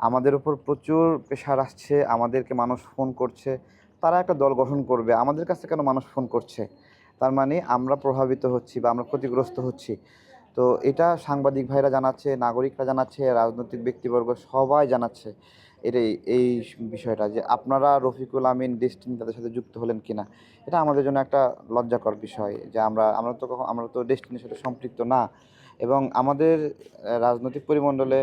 আমাদের উপর প্রচুর প্রেশার আসছে, আমাদেরকে মানুষ ফোন করছে, তারা একটা দল গঠন করবে, আমাদের কাছে কেন মানুষ ফোন করছে? তার মানে আমরা প্রভাবিত হচ্ছি বা আমরা ক্ষতিগ্রস্ত হচ্ছি। তো এটা সাংবাদিক ভাইরা জানাচ্ছে, নাগরিকরা জানাচ্ছে, রাজনৈতিক ব্যক্তিবর্গ সবাই জানাচ্ছে এটাই, এই বিষয়টা যে আপনারা রফিকুল আমিন ডেস্টিনি তাদের সাথে যুক্ত হলেন কিনা। এটা আমাদের জন্য একটা লজ্জাকর বিষয় যে আমরা আমরা তো কখন, আমরা তো ডেস্টিনির সাথে সম্পৃক্ত না এবং আমাদের রাজনৈতিক পরিমণ্ডলে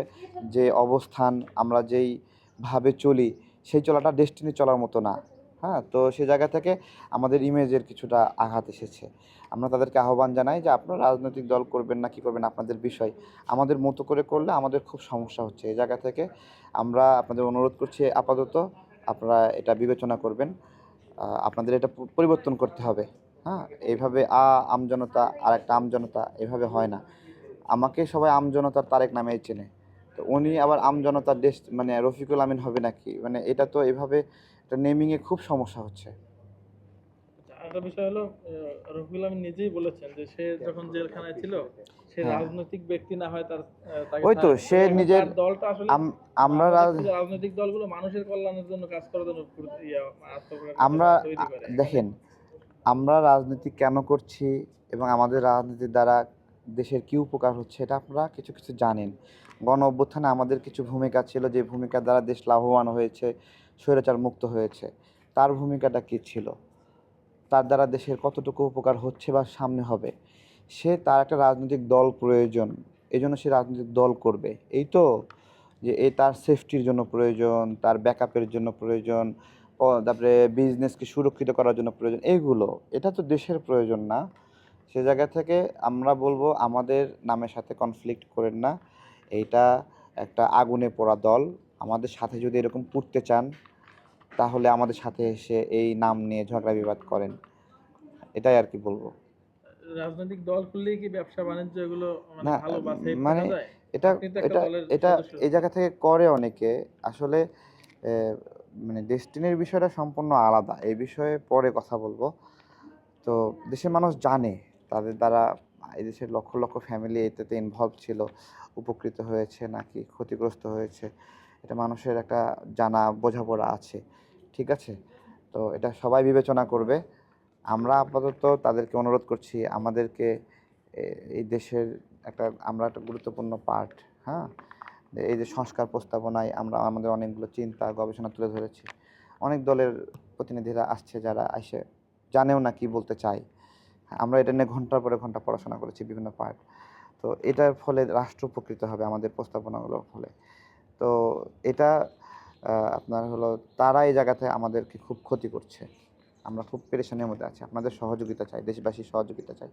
যে অবস্থান আমরা যেই ভাবে চলি, সেই চলাটা ডেস্টিনি চলার মতো না। হ্যাঁ তো সে জায়গা থেকে আমাদের ইমেজের কিছুটা আঘাত এসেছে। আমরা তাদেরকে আহ্বান জানাই যে, আপনারা রাজনৈতিক দল করবেন না, কি করবেন আপনাদের বিষয়? আমাদের মতো করে করলে আমাদের খুব সমস্যা হচ্ছে। এই জায়গা থেকে আমরা আপনাদের অনুরোধ করছি, আপাতত আপনারা এটা বিবেচনা করবেন। আপনাদের এটা পরিবর্তন করতে হবে। হ্যাঁ এইভাবে আ আমজনতা আর একটা আমজনতা এভাবে হয় না। আমাকে সবাই আমজনতার তারেক নামেই চেনে। তো উনি আবার আমজনতার দেশ মানে রফিকুল আমিন হবে নাকি? মানে এটা তো এভাবে এটা নেমিংয়ে খুব সমস্যা হচ্ছে আরেকটা বিষয় হলো রফিকুল আমিন নিজেই বলেছেন যে সে যখন জেলখানায় ছিল সে হ্যাঁ। রাজনৈতিক ব্যক্তি না হয় তার ওই তো, সে নিজের- দলটা আসলে আমরা রাজনৈতিক দলগুলো মানুষের কল্যাণের জন্য কাজ করার জন্য আমরা দেখেন আমরা রাজনীতি কেন করছি এবং আমাদের রাজনীতির দ্বারা দেশের কি উপকার হচ্ছে এটা আপনারা কিছু কিছু জানেন। গণ অভ্যুত্থানে আমাদের কিছু ভূমিকা ছিল, যে ভূমিকা দ্বারা দেশ লাভবান হয়েছে, স্বৈরাচার মুক্ত হয়েছে, তার ভূমিকাটা কী ছিল? তার দ্বারা দেশের কতটুকু উপকার হচ্ছে বা সামনে হবে? সে তার একটা রাজনৈতিক দল প্রয়োজন এই জন্য সে রাজনৈতিক দল করবে। এই তো, যে এই তার সেফটির জন্য প্রয়োজন, তার ব্যাকআপের জন্য প্রয়োজন তারপরে বিজনেসকে সুরক্ষিত করার জন্য প্রয়োজন এইগুলো এটা তো দেশের প্রয়োজন না। সে জায়গা থেকে আমরা বলব আমাদের নামের সাথে কনফ্লিক্ট করেন না। এইটা একটা আগুনে পোড়া দল। আমাদের সাথে যদি এরকম পুড়তে চান তাহলে আমাদের সাথে এসে এই নাম নিয়ে ঝগড়া বিবাদ করেন। এটাই আর কি বলব। রাজনৈতিক দল খুললেই কি ব্যবসা বাণিজ্য এগুলো মানে ভালো মানে? এটা এটা এটা এই জায়গা থেকে করে অনেকে। আসলে মানে ডেস্টিনির বিষয়টা সম্পূর্ণ আলাদা। এই বিষয়ে পরে কথা বলব। তো দেশের মানুষ জানে তাদের দ্বারা এই দেশের লক্ষ লক্ষ ফ্যামিলি এটাতে ইনভলভ ছিল, উপকৃত হয়েছে, নাকি ক্ষতিগ্রস্ত হয়েছে, এটা মানুষের একটা জানা বোঝাপড়া আছে, ঠিক আছে? তো এটা সবাই বিবেচনা করবে। আমরা আপাতত তাদেরকে অনুরোধ করছি, আমাদেরকে এই দেশের একটা, আমরা একটা গুরুত্বপূর্ণ পার্ট হ্যাঁ? এই যে সংস্কার প্রস্তাবনায় আমরা আমাদের অনেকগুলো চিন্তা, গবেষণা তুলে ধরেছি। অনেক দলের প্রতিনিধিরা আসছে যারা এসে জানেও না কি বলতে চায়। আমরা এটা নিয়ে ঘণ্টার পরে ঘণ্টা পড়াশোনা করেছি বিভিন্ন পার্ট। তো এটার ফলে রাষ্ট্র উপকৃত হবে আমাদের প্রস্তাবনাগুলোর ফলে। তো এটা আপনার হলো তারা এই জায়গাতে আমাদেরকে খুব ক্ষতি করছে। আমরা খুব পেরেশানির মধ্যে আছি। আপনাদের সহযোগিতা চাই, দেশবাসীর সহযোগিতা চাই।